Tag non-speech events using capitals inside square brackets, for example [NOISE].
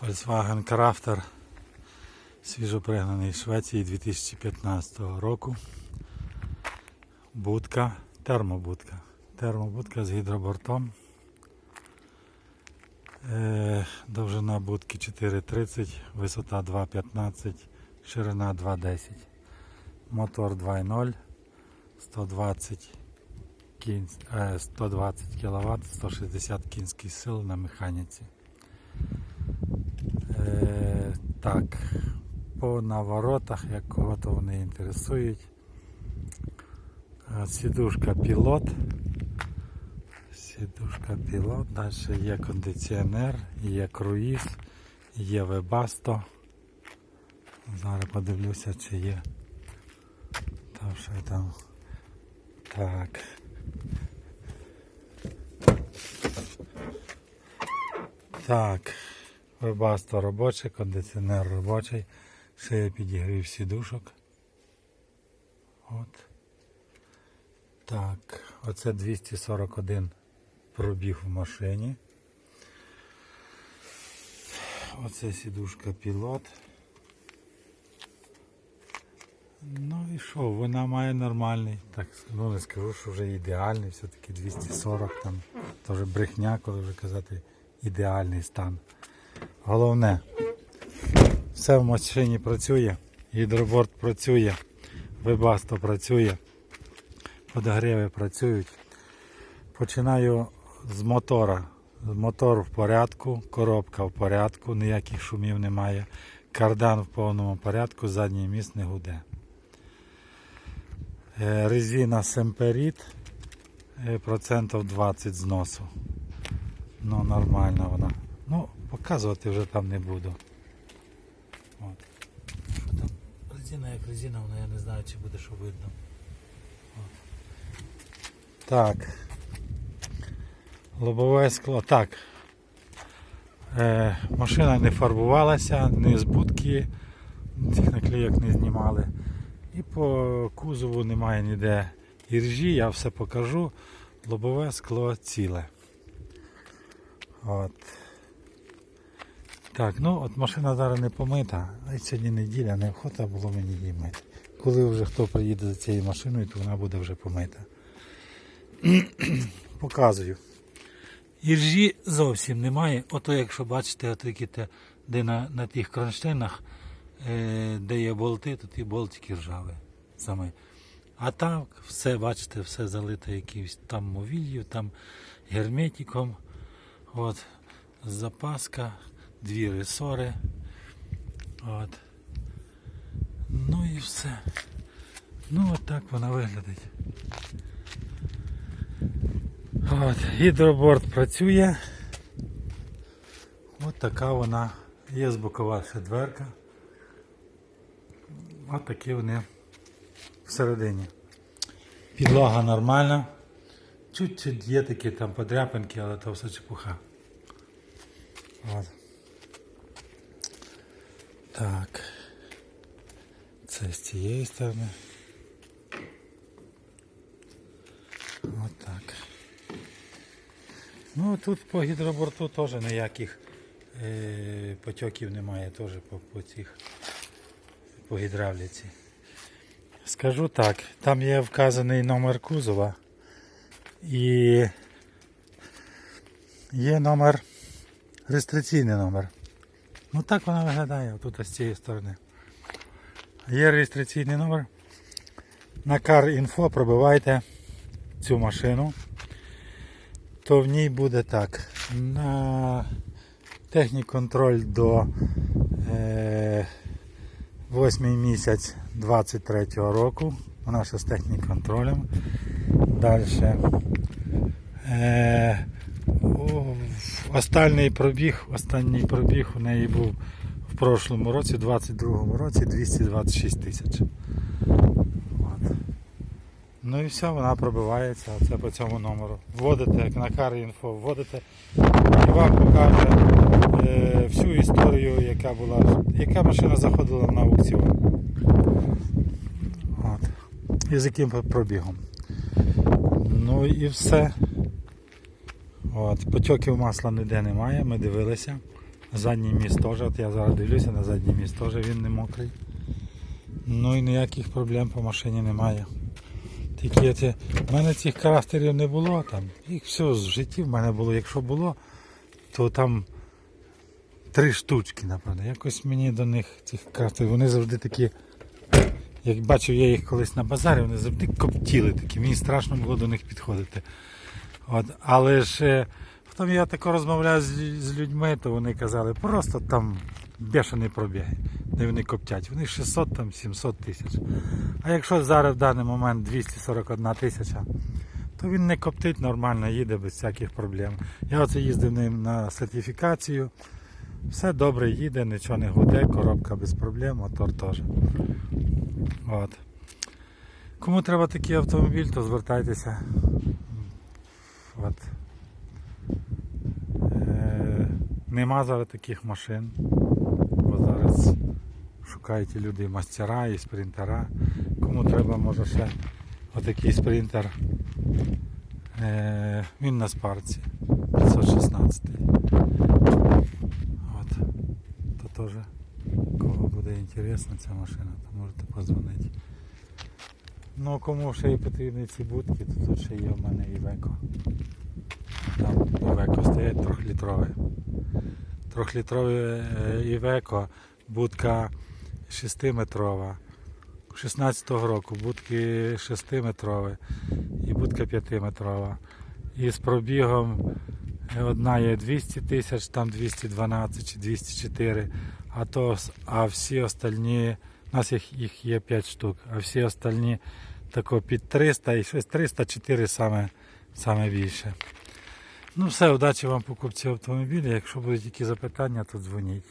Volkswagen Crafter свіжопригнаний з Швеції 2015 року. Будка, термобудка. Термобудка з гідробортом. Е, довжина будки 4,30, висота 2,15, ширина 2,10. Мотор 2.0, 120 кінь, е, 120 кВт, 160 кінських сил на механіці. Е, так, по наворотах, як кого-то вони інтересують. Е, Сідушка пілот. Сідушка пілот. Далі є кондиціонер, є круїз, є вебасто. Зараз подивлюся, чи є. Там що там. Так. Так. Вебасто робочий, кондиціонер робочий. Ще я підігрів сідушок. От. Так, оце 241 пробіг в машині. Оце сідушка пілот. Ну і що, вона має нормальний, так ну не скажу, що вже ідеальний, все-таки 240 там, теж брехня, коли вже казати ідеальний стан. Головне, все в машині працює, гідроборд працює, вебасто працює, подогріви працюють. Починаю з мотора. Мотор в порядку, коробка в порядку, ніяких шумів немає. Кардан в повному порядку, задній міст не гуде. Е, Резина Семперіт процентів 20 зносу. Ну, нормальна вона. Показувати вже там не буду. От. Там? Резина як резина, вона я не знаю, чи буде що видно. От. Так. Лобове скло. Так. Е, машина не фарбувалася, ні з будки, цих наклейок не знімали. І по кузову немає ніде іржі, я все покажу. Лобове скло ціле. От. Так, ну от машина зараз не помита, а сьогодні неділя, неохота було мені її мити. Коли вже хто приїде за цією машиною, то вона буде вже помита. [CLEARS THROAT] Показую. Іржі зовсім немає. Ото якщо бачите, от те, де на, на тих кронштейнах, е, де є болти, то ті болтики ржаві саме. А так все, бачите, все залите якимось там мовілью, там герметиком. От, запаска, дві ресори. От. Ну і все. Ну от так вона виглядить. От, гідроборд працює. От така вона. Є збокова ще дверка. От такі вони всередині. Підлога нормальна. Чуть-чуть є такі там подряпинки, але то все чепуха. От. Так. Це з цієї сторони. От так. Ну тут по гідроборту теж ніяких е, потьоків немає теж по, по по гідравліці. Скажу так, там є вказаний номер кузова і є номер, реєстраційний номер. Ну так вона виглядає тут з цієї сторони. Є реєстраційний номер. На CarInfo пробивайте цю машину, то в ній буде так. На техніконтроль до е, 8 місяць 23 року. Вона ще з техніконтролем. Далі. Е, о, останній пробіг, останній пробіг у неї був в прошлому році, 22 році 226 тисяч. Ну і все, вона пробивається, це по цьому номеру. Вводите, як на CarInfo, вводите і вам покаже е, всю історію, яка була, яка машина заходила на аукціон. От. І з яким пробігом. Ну і все. От. Потьоків масла ніде немає, ми дивилися. Задній міст теж, от я зараз дивлюся на задній міст теж він не мокрий. Ну і ніяких проблем по машині немає. Тільки ці, в мене цих крастерів не було там. Їх все в житті в мене було. Якщо було, то там три штучки, напевно. Якось мені до них цих крастерів, вони завжди такі. Як бачив я їх колись на базарі, вони завжди коптіли такі. Мені страшно було до них підходити. От, але ж е, потім я тако розмовляю з, з людьми, то вони казали, просто там бешений пробіг, де вони коптять. Вони 600 там 700 тисяч. А якщо зараз в даний момент 241 тисяча, то він не коптить нормально, їде без всяких проблем. Я оце їздив ним на сертифікацію. Все добре їде, нічого не гуде, коробка без проблем, мотор теж. От. Кому треба такий автомобіль, то звертайтеся. От. Е, нема зараз таких машин. Бо зараз шукають люди мастера і спринтера. Кому треба, може ще отакий спринтер. Е, він на спарці 516. От. То теж, кого буде інтересна ця машина, то можете позвонити. Ну, кому ще і потрібні ці будки, то тут ще є в мене Івеко. Там Івеко стоять трьохлітрове. Трьохлітрове Івеко, будка 6-метрова. 16-го року будки 6-метрові і будка 5-метрова. І з пробігом е, одна є 200 тисяч, там 212 чи 204, а, то, а всі остальні, у нас їх, їх є 5 штук, а всі остальні тако під 300 і щось 304 саме, саме більше. Ну все, удачі вам покупці автомобіля. Якщо будуть які запитання, то дзвоніть.